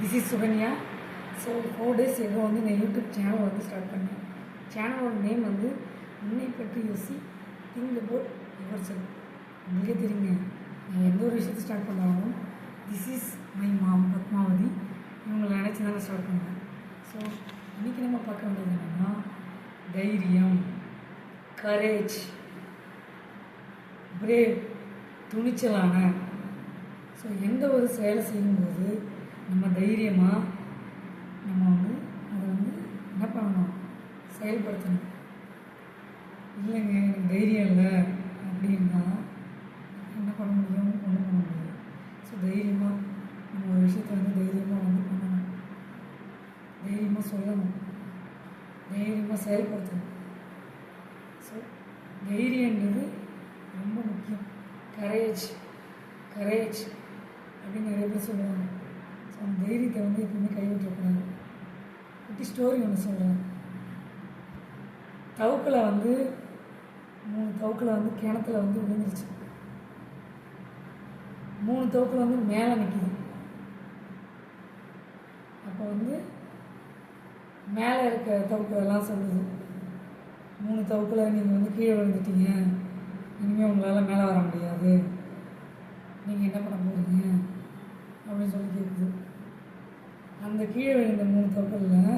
This is Sukanya so four days எதுவும் வந்து நான் யூடியூப் சேனல் வந்து ஸ்டார்ட் பண்ணேன். சேனலோட நேம் வந்து உன்னை பற்றி யோசி திங்க் அபவுட் யுவர் செல் உங்களுக்கே தெரியுங்க நான் எந்த ஒரு விஷயத்தை ஸ்டார்ட் பண்ணாலும் this is my mom Padmavathi. இவங்களை நினச்சி தான் நான் ஸ்டார்ட் பண்ணேன். ஸோ இன்றைக்கி நம்ம பார்க்க வேண்டியது என்னென்னா தைரியம் கரேஜ் பிரேவ் துணிச்சலான. ஸோ எந்த ஒரு செயலை செய்யும்போது நம்ம தைரியமாக நம்ம வந்து அதை வந்து என்ன பண்ணணும்? செயல்படுத்தணும். இல்லைங்க எனக்கு தைரியம் இல்லை அப்படின்னா என்ன பண்ண முடியும்? ஒன்றும் பண்ண முடியாது. ஸோ தைரியமாக நம்ம ஒரு விஷயத்தை வந்து தைரியமாக வந்து பண்ணணும். தைரியமாக சொல்லணும். தைரியமாக செயல்படுத்தணும். ஸோ தைரியன்றது ரொம்ப முக்கியம். கரேஜ் கரேஜ் அப்படின்னு நிறைய பேர் சொல்லுவாங்க. அந்த தைரியத்தை வந்து எப்பவுமே கைவிட்டக்கூடாது குட்டி ஸ்டோரி ஒன்று சொல்கிறேன் தவுக்கில் வந்து மூணு தவுக்கில் வந்து கிணத்துல வந்து விழுந்துருச்சு. மூணு தவுக்கில் வந்து மேலே நிற்கிது அப்போ வந்து மேலே இருக்க தவுக்களெல்லாம் சொல்லுது. மூணு தவுக்கில் நீங்கள் வந்து கீழே விழுந்துட்டீங்க. இனிமேல் உங்களால் மேலே வர முடியாது. நீங்கள் என்ன பண்ண போகிறீங்க அப்படின்னு சொல்லி கேட்குது அந்த கீழே விழுந்த மூணு தவுக்கலில்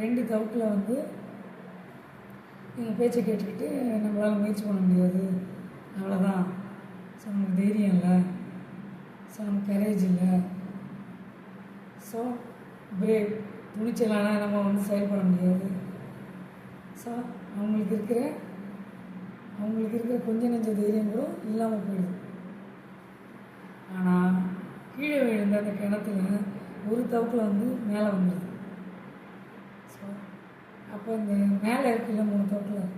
ரெண்டு தவுக்கில் வந்து எங்கள் பேச்சை கேட்டுக்கிட்டு நம்மளால் முயற்சி பண்ண முடியாது. அவ்வளோதான் ஸோ நமக்கு தைரியம் இல்லை. ஸோ நமக்கு கரேஜ் இல்லை. ஸோ பிரேக் துணிச்சலான நம்ம வந்து செயல்பட முடியாது. ஸோ அவங்களுக்கு இருக்கிற அவங்களுக்கு இருக்கிற கொஞ்ச நெஞ்ச தைரியம் கூட இல்லாமல் போயிடுது. ஆனால் கீழே விழுந்த அந்த கிணத்துல ஒரு தவுக்கில் வந்து மேலே வந்துடுது ஸோ அப்போ இந்த மேலே இருக்குல்ல மூணு தவுக்கில்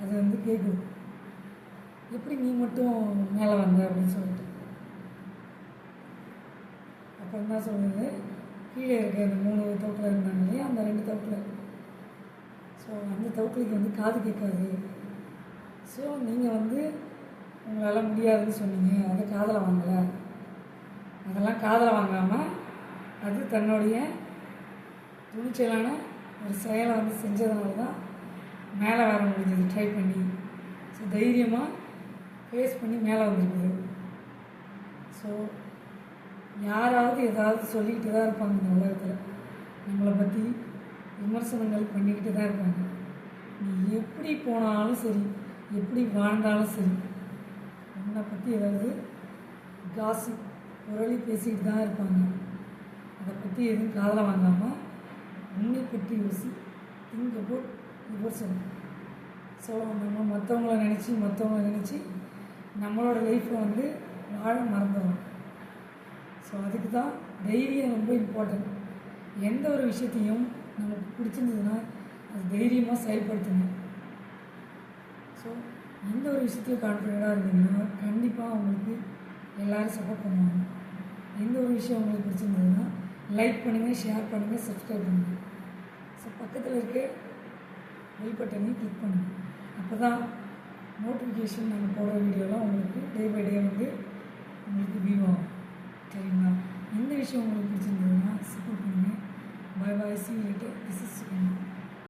அது வந்து கேட்குது எப்படி நீ மட்டும் மேலே வந்த அப்படின்னு சொல்லிட்டு. அப்போ என்ன சொல்லுது கீழே இருக்க அந்த மூணு தவுக்கில் இருந்தாங்க இல்லையா அந்த ரெண்டு தவுக்கில். ஸோ அந்த தவுக்களுக்கு வந்து காது கேட்காது. ஸோ நீங்கள் வந்து உங்களால் முடியாதுன்னு சொன்னீங்க அதை காதில் வாங்கலை. அதெல்லாம் காதில் வாங்காமல் அது தன்னுடைய துணிச்சலான ஒரு செயலை வந்து செஞ்சதுனால தான் மேலே வர முடிஞ்சது. ட்ரை பண்ணி. ஸோ தைரியமாக ஃபேஸ் பண்ணி மேலே வந்துருக்குது. ஸோ யாராவது ஏதாவது சொல்லிக்கிட்டு தான் இருப்பாங்க இந்த உலகத்தில். நம்மளை பற்றி விமர்சனங்கள் பண்ணிக்கிட்டு தான் இருப்பாங்க. நீ எப்படி போனாலும் சரி எப்படி வாழ்ந்தாலும் சரி உன்னை பற்றி ஏதாவது காசி புரளி பேசிக்கிட்டு தான் இருப்பாங்க. அதை பற்றி எதுவும் காதில் வாங்காமல் உன்னை பற்றி யோசி think about your self so நம்ம மற்றவங்கள நினச்சி மற்றவங்கள நினச்சி நம்மளோட லைஃப்பை வந்து வாழ மறந்துடும் ஸோ அதுக்கு தான் தைரியம் ரொம்ப இம்பார்ட்டன்ட் எந்த ஒரு விஷயத்தையும் நமக்கு பிடிச்சிருந்ததுன்னா அது தைரியமாக செயல்படுத்துங்க. ஸோ எந்த ஒரு விஷயத்தையும் கான்ஃபிடெண்ட்டாக இருந்தீங்கன்னா கண்டிப்பாக அவங்களுக்கு எல்லோரும் சப்போர்ட் பண்ணுவாங்க. எந்த ஒரு விஷயம் உங்களுக்கு பிடிச்சிருந்ததுன்னா லைக் பண்ணுங்கள் ஷேர் பண்ணுங்கள் சப்ஸ்கிரைப் பண்ணுங்கள் ஸோ பக்கத்தில் இருக்க பெல் பட்டனையும் கிளிக் பண்ணுங்கள் அப்போ தான் நோட்டிஃபிகேஷன் நாங்கள் போடுற வீடியோலாம் உங்களுக்கு டே பை டே வந்து உங்களுக்கு வியூ ஆகும். சரிங்களா? எந்த விஷயம் உங்களுக்கு